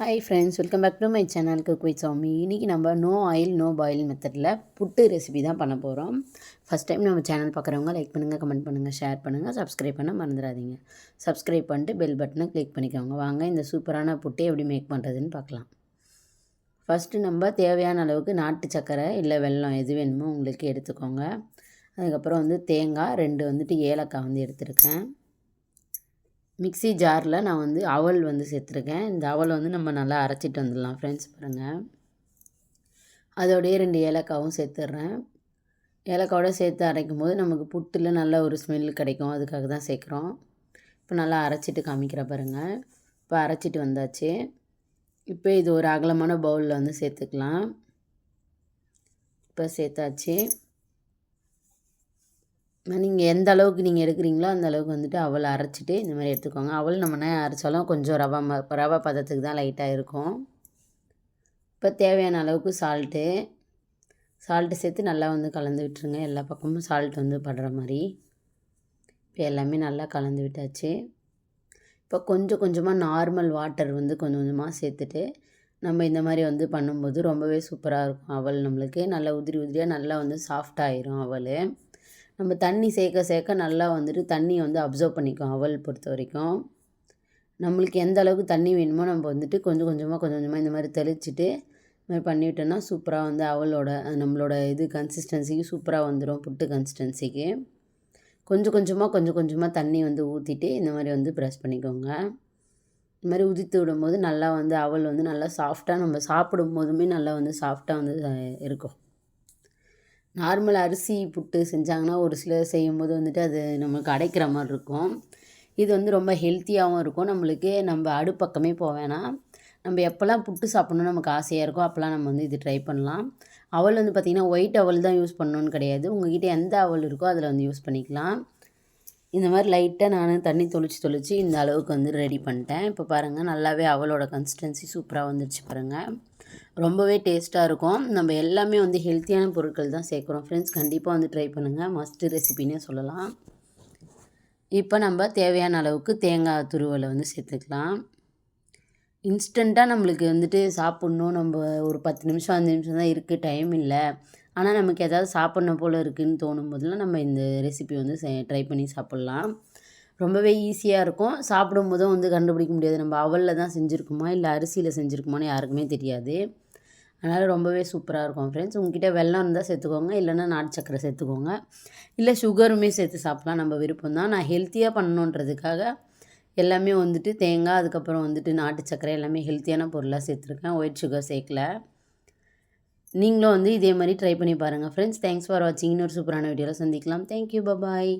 Hi friends welcome back to my channel cook with Sami இன்றைக்கி நம்ம no oil no boil மெத்தடில் புட்டு recipe தான் பண்ண போகிறோம் ஃபஸ்ட் டைம் நம்ம சேனல் பார்க்குறவங்க லைக் பண்ணுங்கள் கமெண்ட் பண்ணுங்கள் ஷேர் பண்ணுங்கள் சப்ஸ்கிரைப் பண்ண மறந்துடாதீங்க. சப்ஸ்கிரைப் பண்ணிட்டு பெல் பட்டனை கிளிக் பண்ணிக்கோங்க. வாங்க இந்த சூப்பரான புட்டை எப்படி மேக் பண்ணுறதுன்னு பார்க்கலாம். ஃபஸ்ட்டு நம்ம தேவையான அளவுக்கு நாட்டு சக்கரை இல்லை வெல்லம் எது வேணுமோ உங்களுக்கு எடுத்துக்கோங்க. அதுக்கப்புறம் வந்து தேங்காய் ரெண்டு வந்துட்டு ஏலக்காய் வந்து எடுத்துருக்கேன். மிக்சி ஜாரில் நான் வந்து அவல் வந்து சேர்த்துருக்கேன். இந்த அவல் வந்து நம்ம நல்லா அரைச்சிட்டு வந்துடலாம் ஃப்ரெண்ட்ஸ் பாருங்கள் அதோடைய ரெண்டு ஏலக்காவும் சேர்த்துட்றேன். ஏலக்காவோட சேர்த்து அரைக்கும் போது நமக்கு புட்டில் நல்ல ஒரு ஸ்மெல் கிடைக்கும். அதுக்காக தான் சேர்க்குறோம். இப்போ நல்லா அரைச்சிட்டு காமிக்கிற பாருங்கள் இப்போ அரைச்சிட்டு வந்தாச்சு. இப்போ இது ஒரு அகலமான பவுலில் வந்து சேர்த்துக்கலாம். இப்போ சேர்த்தாச்சு. நீங்கள் எந்த அளவுக்கு நீங்கள் எடுக்கிறீங்களோ அந்த அளவுக்கு வந்துட்டு அவள் அரைச்சிட்டு இந்த மாதிரி எடுத்துக்கோங்க. அவள் நம்ம என்ன அரைச்சாலும் கொஞ்சம் ரவா ம ரவா பதத்துக்கு தான் லைட்டாக இருக்கும். இப்போ தேவையான அளவுக்கு சால்ட்டு சால்ட்டு சேர்த்து நல்லா வந்து கலந்து விட்டுருங்க. எல்லா பக்கமும் சால்ட் வந்து படுற மாதிரி. இப்போ எல்லாமே நல்லா கலந்து விட்டாச்சு. இப்போ கொஞ்சம் கொஞ்சமாக நார்மல் வாட்டர் வந்து கொஞ்சம் கொஞ்சமாக சேர்த்துட்டு நம்ம இந்த மாதிரி வந்து பண்ணும்போது ரொம்பவே சூப்பராக இருக்கும். அவள் நம்மளுக்கு நல்லா உதிரி உதிரியாக நல்லா வந்து சாஃப்டாகிடும் அவள். நம்ம தண்ணி சேர்க்க சேர்க்க நல்லா வந்துட்டு தண்ணி வந்து அப்சர்வ் பண்ணிக்கும் அவல் பொறுத்த வரைக்கும். நம்மளுக்கு எந்த அளவுக்கு தண்ணி வேணுமோ நம்ம வந்துட்டு கொஞ்சம் கொஞ்சமாக கொஞ்சம் கொஞ்சமாக இந்த மாதிரி தெளிச்சுட்டு இந்த மாதிரி பண்ணிவிட்டோன்னா சூப்பராக வந்து அவளோட நம்மளோட இது கன்சிஸ்டன்சிக்கு சூப்பராக வந்துடும் புட்டு கன்சிஸ்டன்சிக்கு கொஞ்சம் கொஞ்சமாக கொஞ்சம் கொஞ்சமாக தண்ணி வந்து ஊற்றிட்டு இந்த மாதிரி வந்து ப்ரெஸ் பண்ணிக்கோங்க. இந்த மாதிரி உதித்து விடும்போது நல்லா வந்து அவல் வந்து நல்லா சாஃப்டாக நம்ம சாப்பிடும் போதுமே நல்லா வந்து சாஃப்டாக வந்து இருக்கும். நார்மல் அரிசி புட்டு செஞ்சாங்கன்னா ஒரு சிலர் செய்யும்போது வந்துட்டு அது நம்மளுக்கு அடைக்கிற மாதிரி இருக்கும். இது வந்து ரொம்ப ஹெல்த்தியாகவும் இருக்கும். நம்மளுக்கு நம்ம அடுப்பக்கமே போக வேணாம். நம்ம எப்போல்லாம் புட்டு சாப்பிட்ணுன்னு நமக்கு ஆசையாக இருக்கோ அப்போல்லாம் நம்ம வந்து இது ட்ரை பண்ணலாம். அவள் வந்து பார்த்திங்கன்னா ஒயிட் அவல் தான் யூஸ் பண்ணணுன்னு கிடையாது. உங்கள்கிட்ட எந்த அவல் இருக்கோ அதில் வந்து யூஸ் பண்ணிக்கலாம். இந்த மாதிரி லைட்டாக நான் தண்ணி தொளிச்சு தொளிச்சு இந்த அளவுக்கு வந்து ரெடி பண்ணிட்டேன். இப்போ பாருங்கள் நல்லாவே அவளோட கன்சிஸ்டன்சி சூப்பராக வந்துருச்சு பாருங்கள் ரொம்பவே டேஸ்ட்டாக இருக்கும். நம்ம எல்லாமே வந்து ஹெல்த்தியான பொருட்கள் தான் சேர்க்குறோம். ஃப்ரெண்ட்ஸ் கண்டிப்பாக வந்து ட்ரை பண்ணுங்கள் மஸ்ட்டு ரெசிபின்னே சொல்லலாம். இப்போ நம்ம தேவையான அளவுக்கு தேங்காய் துருவலை வந்து சேர்த்துக்கலாம். இன்ஸ்டண்ட்டாக நம்மளுக்கு வந்துட்டு சாப்பிட்ணும். நம்ம ஒரு பத்து நிமிஷம் அஞ்சு நிமிஷம் தான் இருக்குது டைம் இல்லை. ஆனால் நமக்கு எதாவது சாப்பிட்ணும் போல் இருக்குதுன்னு தோணும் போதெல்லாம் நம்ம இந்த ரெசிபி வந்து ட்ரை பண்ணி சாப்பிட்லாம். ரொம்பவே ஈஸியாக இருக்கும். சாப்பிடும்போதும் வந்து கண்டுபிடிக்க முடியாது. நம்ம அவலில் தான் செஞ்சுருக்குமா? இல்லை அரிசியில் செஞ்சுருக்குமான்னு யாருக்குமே தெரியாது. அதனால் ரொம்பவே சூப்பராக இருக்கும் ஃப்ரெண்ட்ஸ் உங்ககிட்ட வெள்ளம் இருந்தால் சேர்த்துக்கோங்க. இல்லைன்னா நாட்டு சக்கரை சேர்த்துக்கோங்க. இல்லை சுகருமே சேர்த்து சாப்பிட்லாம். நம்ம விருப்பம் தான். நான் ஹெல்த்தியாக பண்ணணுன்றதுக்காக எல்லாமே வந்துட்டு தேங்காய் அதுக்கப்புறம் வந்துட்டு நாட்டு சக்கரை எல்லாமே ஹெல்த்தியான பொருளாக சேர்த்துருக்கேன். ஒயிட் சுகர் சேர்க்கல. நீங்களும் வந்து இதே மாதிரி ட்ரை பண்ணி பாருங்கள் ஃப்ரெண்ட்ஸ் தேங்க்ஸ் ஃபார் வாட்சிங் இன்னொரு சூப்பரான வீடியோவில் சந்திக்கலாம். Thank you bye bye